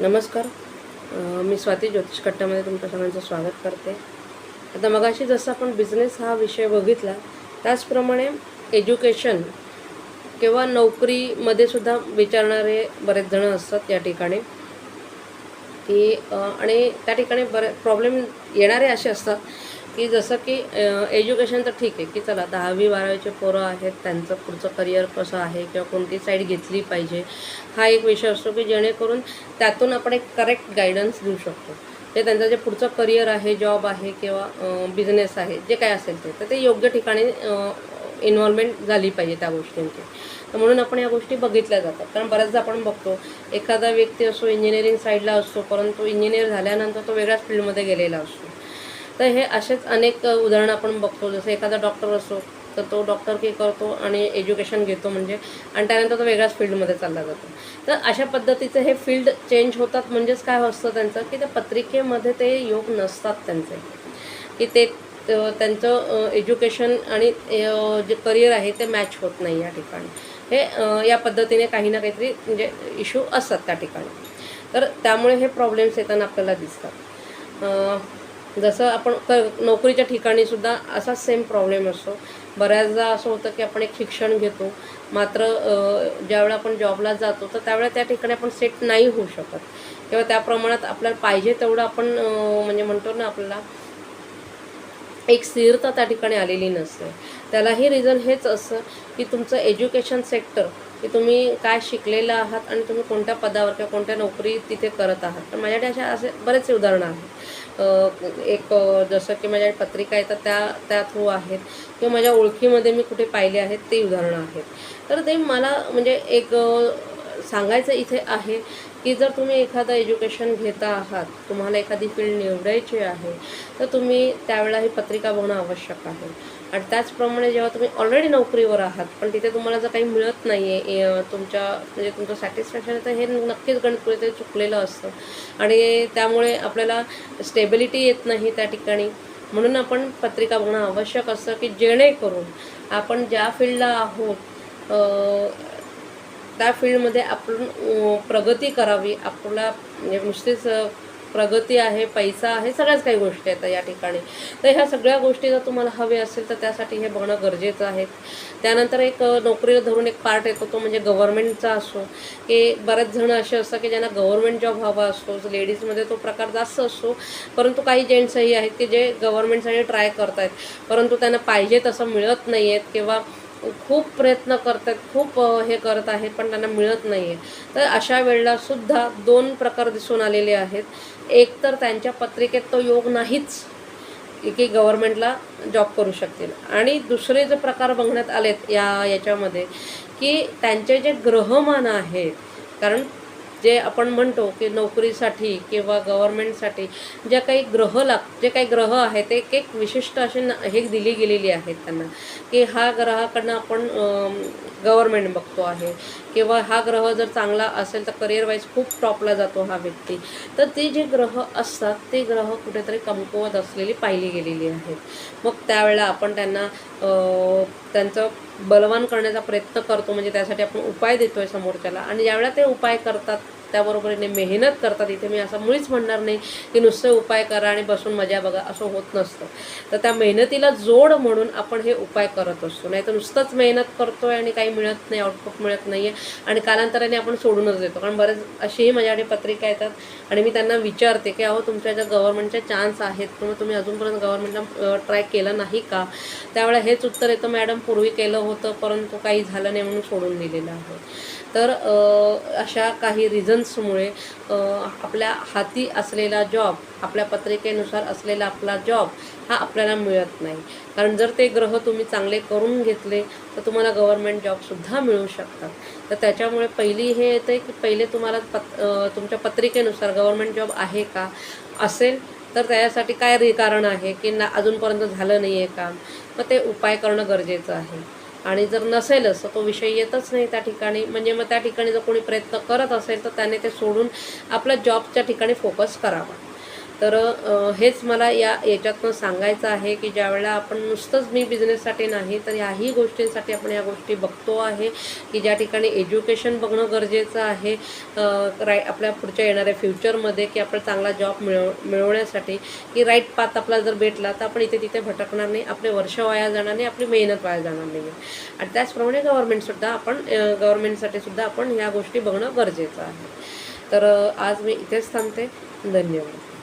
नमस्कार. मी स्वाती ज्योतिष कट्ट्यामध्ये तुमच्या सगळ्यांचं स्वागत करते. आता मगाशी जसं आपण बिझनेस हा विषय बघितला त्याचप्रमाणे एज्युकेशन किंवा नोकरीमध्ये सुद्धा विचारणारे बरेच जण असतात या ठिकाणी. की आणि त्या ठिकाणी बरे प्रॉब्लेम येणारे असे असतात. की जसं की एज्युकेशन तर ठीक आहे की चला दहावी बारावीचे पोरं आहेत त्यांचं पुढचं करिअर कसं आहे किंवा कोणती साईड घेतली पाहिजे हा एक विषय असतो की जेणेकरून त्यातून आपण एक करेक्ट गायडन्स देऊ शकतो. ते त्यांचं जे पुढचं करिअर आहे जॉब आहे किंवा बिझनेस आहे जे काय असेल ते तर ते योग्य ठिकाणी इन्व्हॉल्वमेंट झाली पाहिजे त्या गोष्टींची. तर म्हणून आपण या गोष्टी बघितल्या जातात. कारण बऱ्याचदा आपण बघतो एखादा व्यक्ती असो इंजिनिअरिंग साईडला असतो परंतु इंजिनियर झाल्यानंतर तो वेगळ्याच फील्डमध्ये गेलेला असतो. तर हे असेच अनेक उदाहरणं आपण बघतो. जसं एखादा डॉक्टर असो तर तो डॉक्टर की करतो आणि एज्युकेशन घेतो म्हणजे आणि त्यानंतर तो वेगळ्याच फील्डमध्ये चालला जातो. तर अशा पद्धतीचं हे फील्ड चेंज होतात. म्हणजेच काय असतं त्यांचं? की त्या पत्रिकेमध्ये ते योग नसतात त्यांचे. की ते त्यांचं एज्युकेशन आणि जे करिअर आहे ते मॅच होत नाही या ठिकाणी. हे या पद्धतीने काही ना काहीतरी म्हणजे इश्यू असतात त्या ठिकाणी. तर त्यामुळे हे प्रॉब्लेम्स येताना आपल्याला दिसतात. जसं आपण क नोकरीच्या ठिकाणी सुद्धा असाच सेम प्रॉब्लेम असतो. बऱ्याचदा असं होतं की आपण एक शिक्षण घेतो मात्र ज्यावेळेला आपण जॉबला जातो तर त्यावेळेला त्या ठिकाणी आपण सेट नाही होऊ शकत. किंवा त्या प्रमाणात आपल्याला पाहिजे तेवढं आपण म्हणजे म्हणतो ना आपल्याला एक स्थिरता त्या ठिकाणी आलेली नसते. त्यालाही रिझन हेच असं की तुमचं एज्युकेशन सेक्टर की तुम्ही काय शिकलेलं आहात आणि तुम्ही कोणत्या पदावर किंवा कोणत्या नोकरी तिथे करत आहात. तर माझ्याकडे अशा असे बरेच उदाहरणं आहेत. एक जसं की माझ्या पत्रिका येतात त्या त्या थ्रू आहेत. किंवा माझ्या ओळखीमध्ये मी कुठे पाहिले आहेत ते उदाहरणं आहेत. तर ते मला म्हणजे एक सांगायचं इथे आहे की जर तुम्ही एखादं एज्युकेशन घेता आहात तुम्हाला एखादी फील्ड निवडायची आहे तर तुम्ही त्यावेळेला ही पत्रिका बघणं आवश्यक आहे. आणि त्याचप्रमाणे जेव्हा तुम्ही ऑलरेडी नोकरीवर आहात पण तिथे तुम्हाला जर काही मिळत नाही आहे तुमच्या म्हणजे तुमचं सॅटिस्फॅक्शन तर हे नक्कीच गणित चुकलेलं असतं. आणि त्यामुळे आपल्याला स्टेबिलिटी येत नाही त्या ठिकाणी. म्हणून आपण पत्रिका बघणं आवश्यक असतं की जेणेकरून आपण ज्या फील्डला आहोत त्या फील्डमध्ये आपण प्रगती करावी. आपला म्हणजे नुसतीच प्रगती आहे पैसा आहे सगळ्याच काही गोष्टी आहेत या ठिकाणी. तर ह्या सगळ्या गोष्टी जर तुम्हाला हवे असेल तर त्यासाठी हे बघणं गरजेचं आहे. त्यानंतर एक नोकरीला धरून एक पार्ट येतो तो म्हणजे गव्हर्मेंटचा असो की बरेच जण असे असतात की ज्यांना गव्हर्मेंट जॉब हवा असतो लेडीजमध्ये तो प्रकार जास्त असतो परंतु काही जेंट्सही आहेत की जे गव्हर्मेंटसाठी ट्राय करत आहेत परंतु त्यांना पाहिजे तसं मिळत नाही आहेत किंवा खूप प्रयत्न करतात खूप हे करत आहेत पण त्यांना मिळत नाही आहे तर अशा वेळेला सुद्धा दोन प्रकार दिसून आलेले आहेत. एक तर त्यांच्या पत्रिकेत तो योग नाहीच की गव्हर्नमेंटला जॉब करू शकतील. आणि दुसरे जे प्रकार बघण्यात आलेत या याच्यामध्ये की त्यांचे जे ग्रहमान आहेत कारण जे आपण म्हणतो की नोकरीसाठी किंवा गव्हर्नमेंटसाठी ज्या काही ग्रह लाग जे काही ग्रह आहेत ते एक एक विशिष्ट असे न- हे दिली गेलेली आहेत त्यांना. की हा ग्रहाकडनं आपण गव्हर्नमेंट बघतो आहे. किंवा हा ग्रह जर चांगला असेल तर करिअर वाईज खूप टॉपला जातो हा व्यक्ती. तर ते जे ग्रह असतात ते ग्रह कुठेतरी कमकुवत असलेली पाहिली गेलेली आहेत. मग त्यावेळेला आपण त्यांना त्यांचं बलवान करण्याचा प्रयत्न करतो म्हणजे त्यासाठी आपण उपाय देतो आहे समोरच्याला. आणि ज्यावेळेला ते उपाय करतात त्याबरोबरीने मेहनत करतात. इथे मी असं मुळीच म्हणणार नाही की नुसते उपाय करा आणि बसून मजा बघा असं होत नसतं. तर त्या मेहनतीला जोड म्हणून आपण हे उपाय करत असतो. नाही तर नुसतंच मेहनत करतोय आणि काही मिळत नाही आउटपुट मिळत नाही आहे आणि कालांतराने आपण सोडूनच देतो. कारण बरेच अशीही माझ्याकडे पत्रिका येतात आणि मी त्यांना विचारते की अहो तुमच्या ज्या गव्हर्नमेंटच्या चान्स आहेत किंवा तुम्ही अजूनपर्यंत गव्हर्नमेंटला ट्राय केलं नाही का? त्यावेळेला हेच उत्तर येतं मॅडम पूर्वी केलं होतं परंतु काही झालं नाही म्हणून सोडून दिलेलं आहे. तर अशा काही रिझन्समुळे आपल्या हाती असलेला जॉब आपल्या पत्रिकेनुसार असलेला आपला जॉब हा आपल्याला मिळत नाही. कारण जर ते ग्रह तुम्ही चांगले करून घेतले तर तुम्हाला गव्हर्नमेंट जॉबसुद्धा मिळू शकतात. तर त्याच्यामुळे पहिली हे येते की पहिले तुम्हाला पत तुमच्या पत्रिकेनुसार गव्हर्नमेंट जॉब आहे का असेल तर त्याच्यासाठी काय रे कारण आहे की ना अजूनपर्यंत झालं नाही आहे काम. मग ते उपाय करणं गरजेचं आहे. आणि जर नसेलच तर तो विषय येतच नाही त्या ठिकाणी. म्हणजे मग त्या ठिकाणी जर कोणी प्रयत्न करत असेल तर त्याने ते सोडून आपल्या जॉबच्या ठिकाणी फोकस करावा. तर हेच मला या याच्यातनं सांगायचं आहे की ज्यावेळेला आपण नुसतंच मी बिझनेससाठी नाही तर ह्याही गोष्टींसाठी आपण या गोष्टी बघतो आहे की ज्या ठिकाणी एज्युकेशन बघणं गरजेचं आहे राय आपल्या पुढच्या येणाऱ्या फ्युचरमध्ये की आपला चांगला जॉब मिळव मिळवण्यासाठी. की राईट पाथ आपला जर भेटला तर आपण इथे तिथे भटकणार नाही आपले वर्ष वाया जाणार नाही आपली मेहनत वाया जाणार नाही आणि त्याचप्रमाणे गव्हर्मेंटसुद्धा आपण गव्हर्मेंटसाठी सुद्धा आपण ह्या गोष्टी बघणं गरजेचं आहे. तर आज मी इथेच थांबते. धन्यवाद.